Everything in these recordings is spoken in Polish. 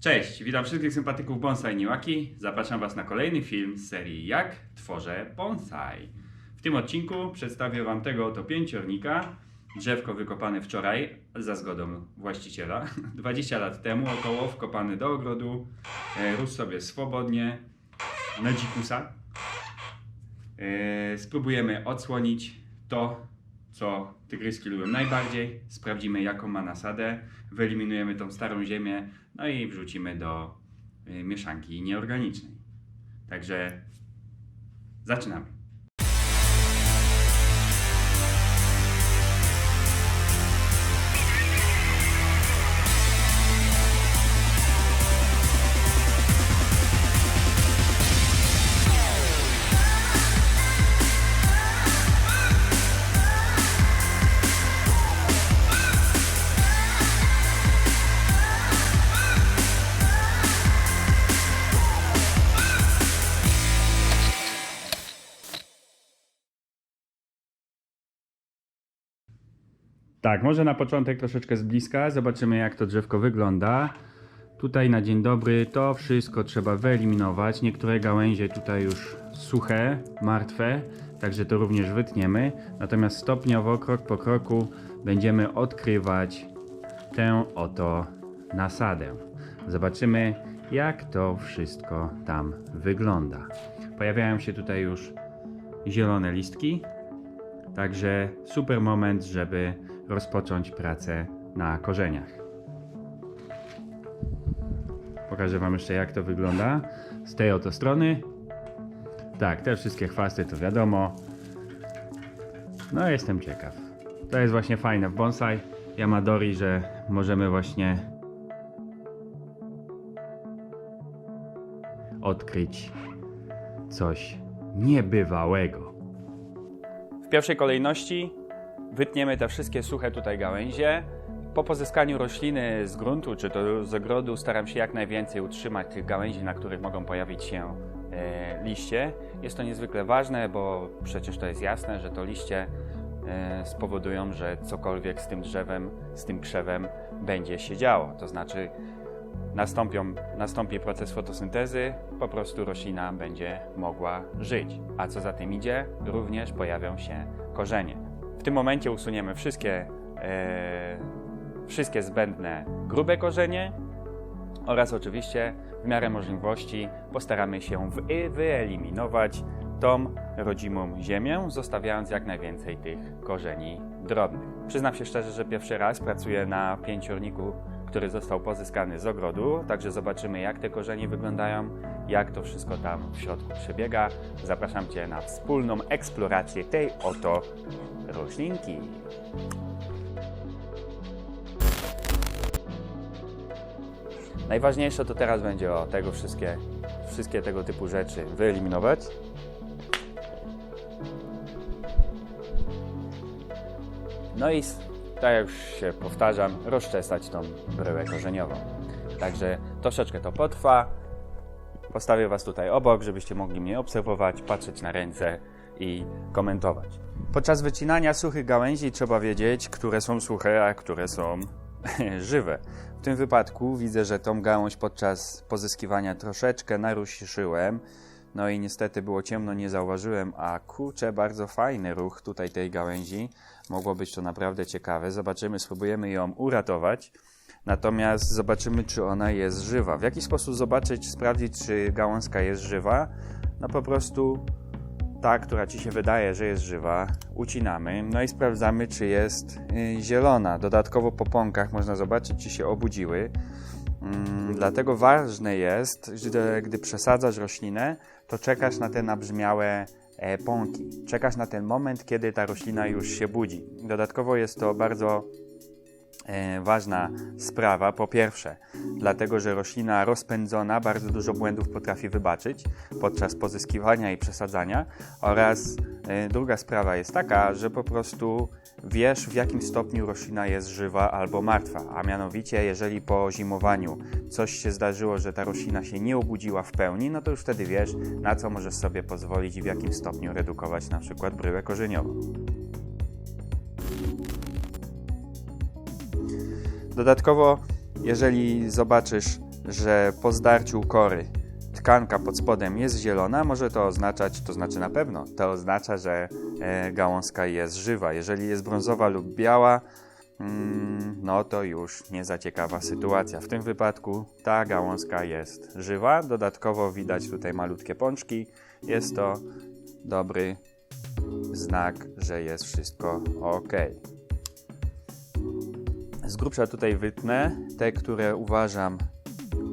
Cześć, witam wszystkich sympatyków bonsai Niłaki. Zapraszam Was na kolejny film z serii Jak tworzę bonsai. W tym odcinku przedstawię Wam tego oto pięciornika. Drzewko wykopane wczoraj za zgodą właściciela. 20 lat temu około wkopany do ogrodu. E, rósł sobie swobodnie na dzikusa. E, spróbujemy odsłonić to, co tygryski lubią najbardziej. Sprawdzimy, jaką ma nasadę. Wyeliminujemy tą starą ziemię, no i wrzucimy do y, mieszanki nieorganicznej. Także zaczynamy. Tak, może na początek troszeczkę z bliska. Zobaczymy, jak to drzewko wygląda. Tutaj na dzień dobry to wszystko trzeba wyeliminować. Niektóre gałęzie tutaj już suche, martwe, także to również wytniemy. Natomiast stopniowo, krok po kroku, będziemy odkrywać tę oto nasadę. Zobaczymy, jak to wszystko tam wygląda. Pojawiają się tutaj już zielone listki, Także super moment, żeby rozpocząć pracę na korzeniach. Pokażę Wam jeszcze jak to wygląda z tej oto strony. Tak, te wszystkie chwasty to wiadomo. No jestem ciekaw. To jest właśnie fajne w bonsai Yamadori, że możemy właśnie odkryć coś niebywałego. W pierwszej kolejności wytniemy te wszystkie suche tutaj gałęzie. Po pozyskaniu rośliny z gruntu czy to z ogrodu staram się jak najwięcej utrzymać tych gałęzi, na których mogą pojawić się e, liście. Jest to niezwykle ważne, bo przecież to jest jasne, że to liście e, spowodują, że cokolwiek z tym drzewem, z tym krzewem będzie się działo. To znaczy nastąpią, nastąpi proces fotosyntezy, po prostu roślina będzie mogła żyć. A co za tym idzie, również pojawią się korzenie. W tym momencie usuniemy wszystkie, e, wszystkie zbędne grube korzenie oraz oczywiście w miarę możliwości postaramy się wy- wyeliminować tą rodzimą ziemię, zostawiając jak najwięcej tych korzeni drobnych. Przyznam się szczerze, że pierwszy raz pracuję na pięciorniku który został pozyskany z ogrodu. Także zobaczymy, jak te korzenie wyglądają, jak to wszystko tam w środku przebiega. Zapraszam Cię na wspólną eksplorację tej oto roślinki. Najważniejsze to teraz będzie o tego wszystkie, wszystkie tego typu rzeczy wyeliminować. No i tak jak już się powtarzam, rozczesać tą bryłę korzeniową. Także troszeczkę to potrwa. Postawię Was tutaj obok, żebyście mogli mnie obserwować, patrzeć na ręce i komentować. Podczas wycinania suchych gałęzi trzeba wiedzieć, które są suche, a które są żywe. W tym wypadku widzę, że tą gałąź podczas pozyskiwania troszeczkę naruszyłem. No i niestety było ciemno, nie zauważyłem, a kurczę, bardzo fajny ruch tutaj tej gałęzi. Mogło być to naprawdę ciekawe. Zobaczymy, spróbujemy ją uratować. Natomiast zobaczymy, czy ona jest żywa. W jaki sposób zobaczyć, sprawdzić, czy gałązka jest żywa? No po prostu ta, która ci się wydaje, że jest żywa, ucinamy, no i sprawdzamy, czy jest y, zielona. Dodatkowo po pąkach można zobaczyć, czy się obudziły. Mm, Dlatego ważne jest, że gdy przesadzasz roślinę, to czekasz na te nabrzmiałe e, pąki. Czekasz na ten moment, kiedy ta roślina już się budzi. Dodatkowo jest to bardzo ważna sprawa. Po pierwsze, dlatego że roślina rozpędzona bardzo dużo błędów potrafi wybaczyć podczas pozyskiwania i przesadzania. Oraz e, druga sprawa jest taka, że po prostu wiesz, w jakim stopniu roślina jest żywa albo martwa. A mianowicie, jeżeli po zimowaniu coś się zdarzyło, że ta roślina się nie obudziła w pełni, no to już wtedy wiesz, na co możesz sobie pozwolić i w jakim stopniu redukować na przykład bryłę korzeniową. Dodatkowo, jeżeli zobaczysz że po zdarciu kory tkanka pod spodem jest zielona, może to oznaczać, to znaczy na pewno, to oznacza, że e, gałązka jest żywa. Jeżeli jest brązowa lub biała, mm, no to już nie za ciekawa sytuacja. W tym wypadku ta gałązka jest żywa. Dodatkowo widać tutaj malutkie pączki. Jest to dobry znak, że jest wszystko ok. Z grubsza tutaj wytnę te, które uważam,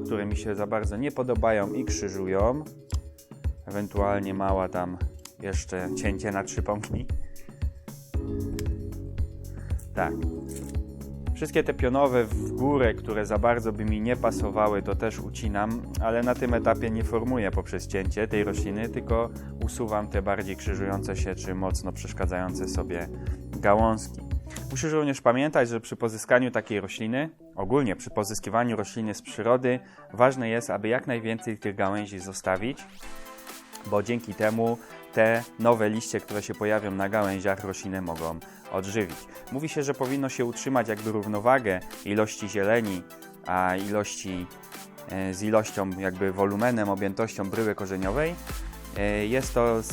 które mi się za bardzo nie podobają i krzyżują. Ewentualnie mała tam jeszcze cięcie na trzy pąki. Tak. Wszystkie te pionowe w górę, które za bardzo by mi nie pasowały, to też ucinam, ale na tym etapie nie formuję poprzez cięcie tej rośliny, tylko usuwam te bardziej krzyżujące się czy mocno przeszkadzające sobie gałązki. Musisz również pamiętać, że przy pozyskaniu takiej rośliny, ogólnie przy pozyskiwaniu rośliny z przyrody, ważne jest, aby jak najwięcej tych gałęzi zostawić, bo dzięki temu te nowe liście, które się pojawią na gałęziach, rośliny mogą odżywić. Mówi się, że powinno się utrzymać jakby równowagę ilości zieleni, a ilości e, z ilością, jakby wolumenem, objętością bryły korzeniowej. E, Jest to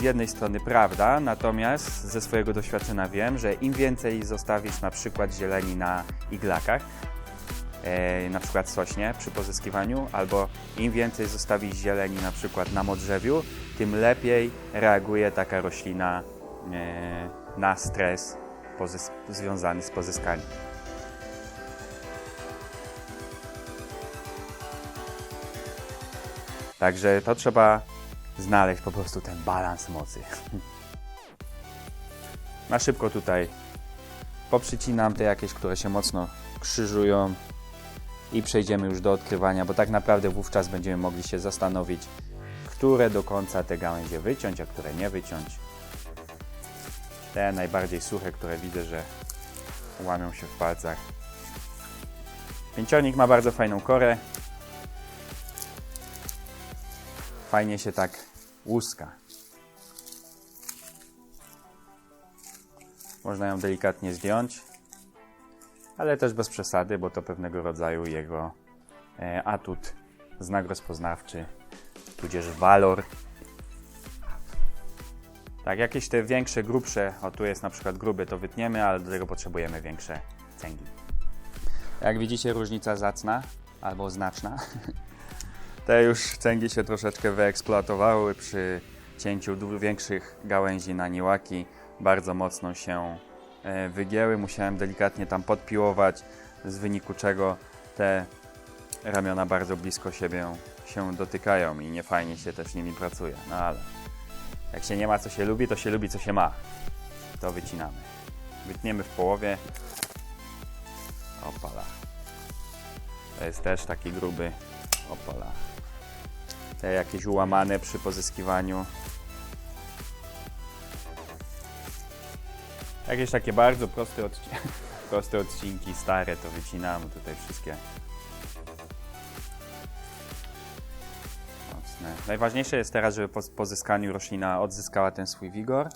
z jednej strony prawda, natomiast ze swojego doświadczenia wiem, że im więcej zostawisz na przykład zieleni na iglakach, e, na przykład sośnie przy pozyskiwaniu, albo im więcej zostawisz zieleni na przykład na modrzewiu, tym lepiej reaguje taka roślina e, na stres związany z pozyskaniem. Także to trzeba znaleźć po prostu ten balans mocy. Na szybko tutaj poprzycinam te jakieś, które się mocno krzyżują i przejdziemy już do odkrywania, bo tak naprawdę wówczas będziemy mogli się zastanowić, które do końca te gałęzie wyciąć, a które nie wyciąć. Te najbardziej suche, które widzę, że łamią się w palcach. Pięcionik ma bardzo fajną korę. Fajnie się tak łuska. Można ją delikatnie zdjąć, ale też bez przesady, bo to pewnego rodzaju jego e, atut, znak rozpoznawczy, tudzież walor. Tak, jakieś te większe, grubsze, o tu jest na przykład gruby, to wytniemy, ale do tego potrzebujemy większe cęgi. Jak widzicie, różnica zacna albo znaczna. Te już cęgi się troszeczkę wyeksploatowały przy cięciu większych gałęzi na niłaki. Bardzo mocno się e, wygięły. Musiałem delikatnie tam podpiłować, z wyniku czego te ramiona bardzo blisko siebie się dotykają i niefajnie się też nimi pracuje. No ale jak się nie ma co się lubi, to się lubi co się ma. To wycinamy. Wytniemy w połowie. Opala. To jest też taki gruby. Opala jakieś ułamane przy pozyskiwaniu. Jakieś takie bardzo proste, odci proste odcinki, stare, to wycinamy tutaj wszystkie. Mocne. Najważniejsze jest teraz, żeby po pozyskaniu roślina odzyskała ten swój wigor.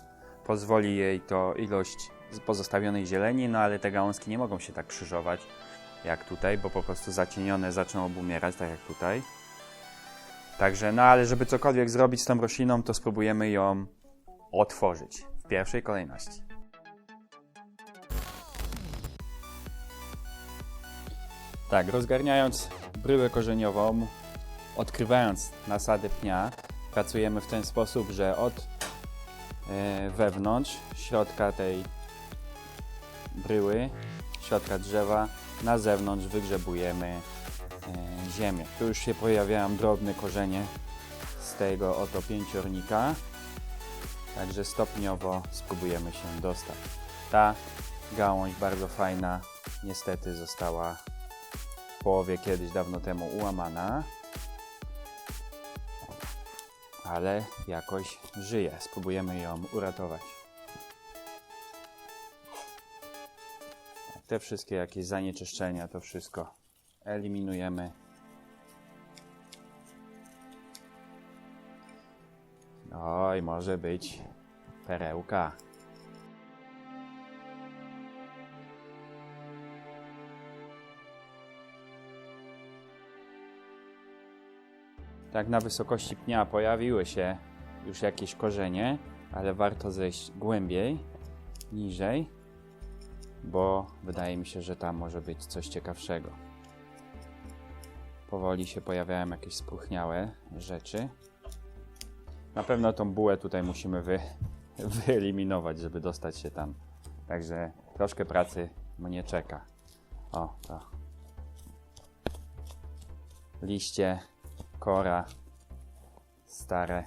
Pozwoli jej to ilość pozostawionej zieleni, no ale te gałązki nie mogą się tak krzyżować jak tutaj, bo po prostu zacienione zaczną obumierać, tak jak tutaj. Także, no ale żeby cokolwiek zrobić z tą rośliną, to spróbujemy ją otworzyć w pierwszej kolejności. Tak, rozgarniając bryłę korzeniową, odkrywając nasadę pnia, pracujemy w ten sposób, że od e, wewnątrz, środka tej bryły, środka drzewa, na zewnątrz wygrzebujemy e, ziemię. Tu już się pojawiają drobne korzenie z tego oto pięciornika. Także stopniowo spróbujemy się dostać. Ta gałąź bardzo fajna, niestety została w połowie kiedyś dawno temu ułamana. Ale jakoś żyje. Spróbujemy ją uratować. Te wszystkie jakieś zanieczyszczenia, to wszystko eliminujemy. Oj, może być perełka. tak na wysokości pnia pojawiły się już jakieś korzenie, ale warto zejść głębiej, niżej, bo wydaje mi się, że tam może być coś ciekawszego. Powoli się pojawiają jakieś spróchniałe rzeczy. Na pewno tą bułę tutaj musimy wy, wyeliminować, żeby dostać się tam. Także troszkę pracy mnie czeka. O, to. Liście, kora, stare.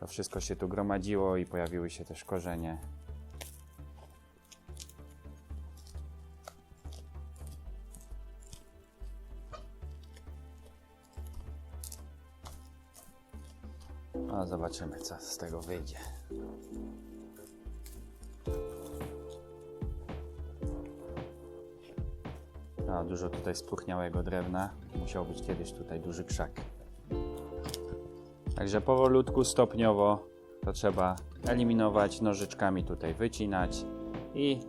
To wszystko się tu gromadziło i pojawiły się też korzenie. Zobaczymy, co z tego wyjdzie. No, dużo tutaj spróchniałego drewna. Musiał być kiedyś tutaj duży krzak. Także powolutku, stopniowo to trzeba eliminować, nożyczkami tutaj wycinać i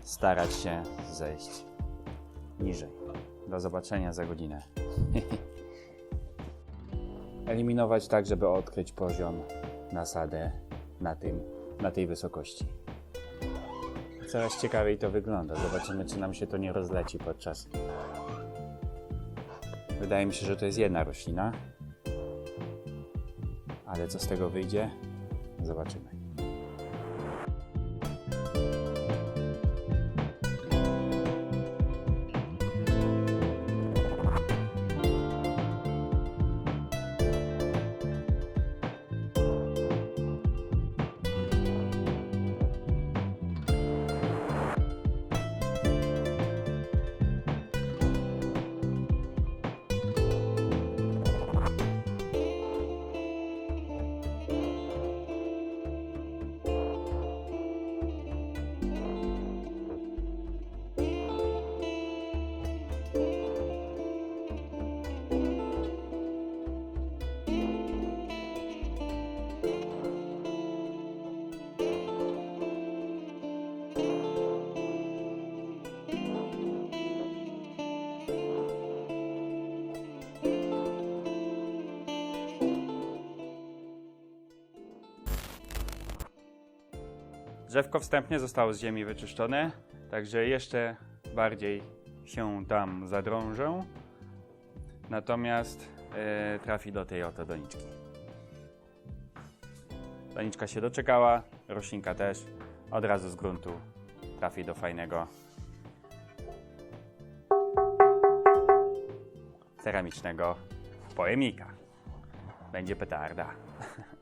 starać się zejść niżej. Do zobaczenia za godzinę. Eliminować tak, żeby odkryć poziom nasadę na, tym, na tej wysokości. Coraz ciekawiej to wygląda. Zobaczymy, czy nam się to nie rozleci podczas. Wydaje mi się, że to jest jedna roślina. Ale co z tego wyjdzie? Zobaczymy. Drzewko wstępnie zostało z ziemi wyczyszczone, także jeszcze bardziej się tam zadrążę. Natomiast e, trafi do tej oto doniczki. Doniczka się doczekała, roślinka też. Od razu z gruntu trafi do fajnego ceramicznego pojemnika. Będzie petarda.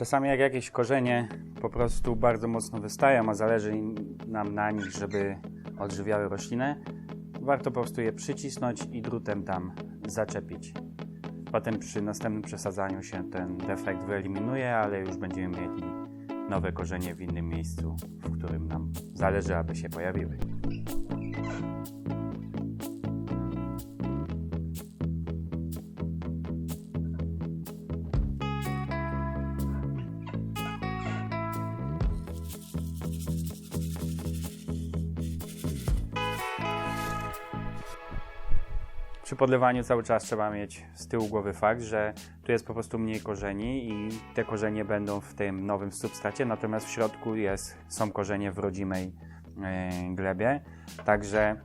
Czasami jak jakieś korzenie po prostu bardzo mocno wystają, a zależy nam na nich, żeby odżywiały roślinę, warto po prostu je przycisnąć i drutem tam zaczepić. Potem przy następnym przesadzaniu się ten defekt wyeliminuje, ale już będziemy mieli nowe korzenie w innym miejscu, w którym nam zależy, aby się pojawiły. Przy podlewaniu cały czas trzeba mieć z tyłu głowy fakt, że tu jest po prostu mniej korzeni i te korzenie będą w tym nowym substracie, natomiast w środku jest, są korzenie w rodzimej e, glebie. Także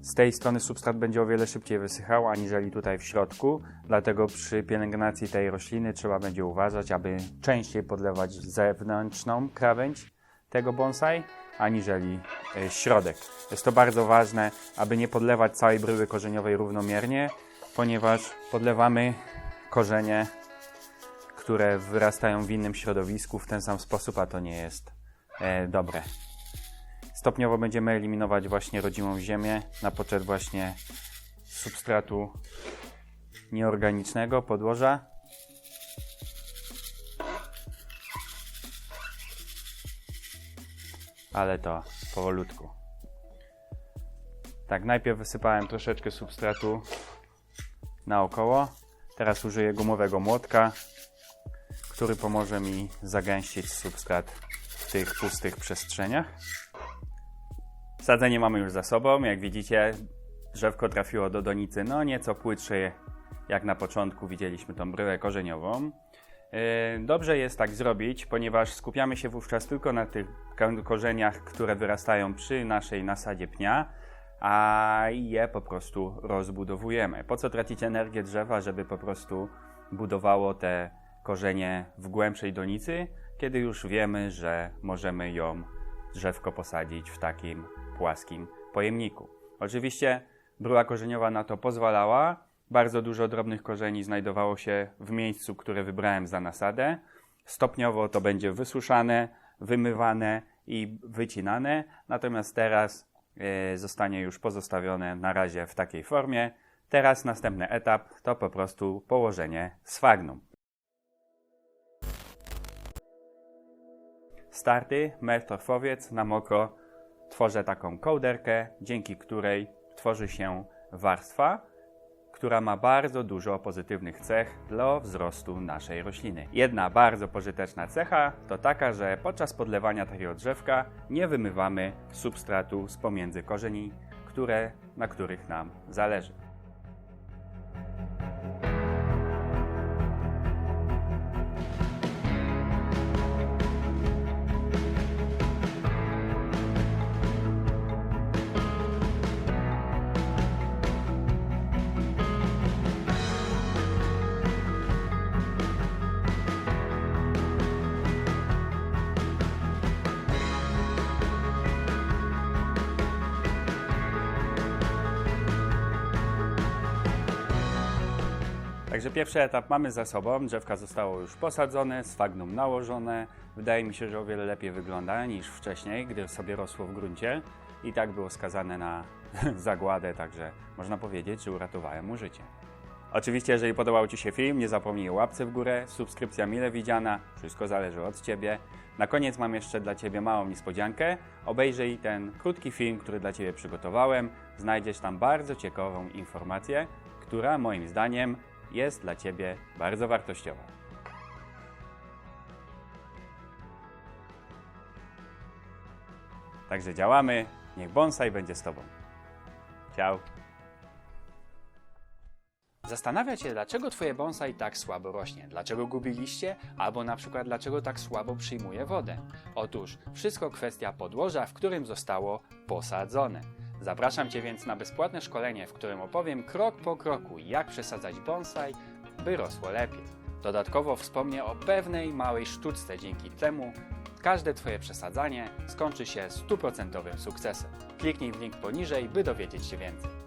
z tej strony substrat będzie o wiele szybciej wysychał aniżeli tutaj w środku, dlatego przy pielęgnacji tej rośliny trzeba będzie uważać, aby częściej podlewać zewnętrzną krawędź tego bonsai, aniżeli środek. Jest to bardzo ważne, aby nie podlewać całej bryły korzeniowej równomiernie, ponieważ podlewamy korzenie, które wyrastają w innym środowisku w ten sam sposób, a to nie jest e, dobre. Stopniowo będziemy eliminować właśnie rodzimą ziemię na poczet właśnie substratu nieorganicznego podłoża. Ale to powolutku. Tak, najpierw wysypałem troszeczkę substratu naokoło. Teraz użyję gumowego młotka, który pomoże mi zagęścić substrat w tych pustych przestrzeniach. Sadzenie mamy już za sobą. Jak widzicie, drzewko trafiło do donicy no nieco płytszej, jak na początku widzieliśmy tą bryłę korzeniową. Yy, Dobrze jest tak zrobić, ponieważ skupiamy się wówczas tylko na tych ko- korzeniach, które wyrastają przy naszej nasadzie pnia, a je po prostu rozbudowujemy. Po co tracić energię drzewa, żeby po prostu budowało te korzenie w głębszej donicy, kiedy już wiemy, że możemy ją drzewko posadzić w takim płaskim pojemniku. Oczywiście bryła korzeniowa na to pozwalała. Bardzo dużo drobnych korzeni znajdowało się w miejscu, które wybrałem za nasadę. Stopniowo to będzie wysuszane, wymywane i wycinane, natomiast teraz e, zostanie już pozostawione na razie w takiej formie. Teraz następny etap to po prostu położenie sfagnum. starty, metrorfowiec na mokro tworzę taką kołderkę, dzięki której tworzy się warstwa, która ma bardzo dużo pozytywnych cech dla wzrostu naszej rośliny. Jedna bardzo pożyteczna cecha to taka, że podczas podlewania takiego drzewka nie wymywamy substratu z pomiędzy korzeni, które, na których nam zależy. Także pierwszy etap mamy za sobą, drzewka zostało już posadzone, sfagnum nałożone. Wydaje mi się, że o wiele lepiej wygląda niż wcześniej, gdy sobie rosło w gruncie i tak było skazane na zagładę, także można powiedzieć, że uratowałem mu życie. Oczywiście, jeżeli podobał Ci się film, nie zapomnij o łapce w górę, subskrypcja mile widziana, wszystko zależy od Ciebie. Na koniec mam jeszcze dla Ciebie małą niespodziankę. Obejrzyj ten krótki film, który dla Ciebie przygotowałem. Znajdziesz tam bardzo ciekawą informację, która moim zdaniem jest dla Ciebie bardzo wartościowa. Także działamy, niech bonsai będzie z Tobą. Ciao! Zastanawia się, dlaczego twoje bonsai tak słabo rośnie, dlaczego gubi liście, albo na przykład dlaczego tak słabo przyjmuje wodę. Otóż wszystko kwestia podłoża, w którym zostało posadzone. Zapraszam Cię więc na bezpłatne szkolenie, w którym opowiem krok po kroku, jak przesadzać bonsai, by rosło lepiej. Dodatkowo wspomnę o pewnej małej sztuczce, dzięki temu każde Twoje przesadzanie skończy się stuprocentowym sukcesem. Kliknij w link poniżej, by dowiedzieć się więcej.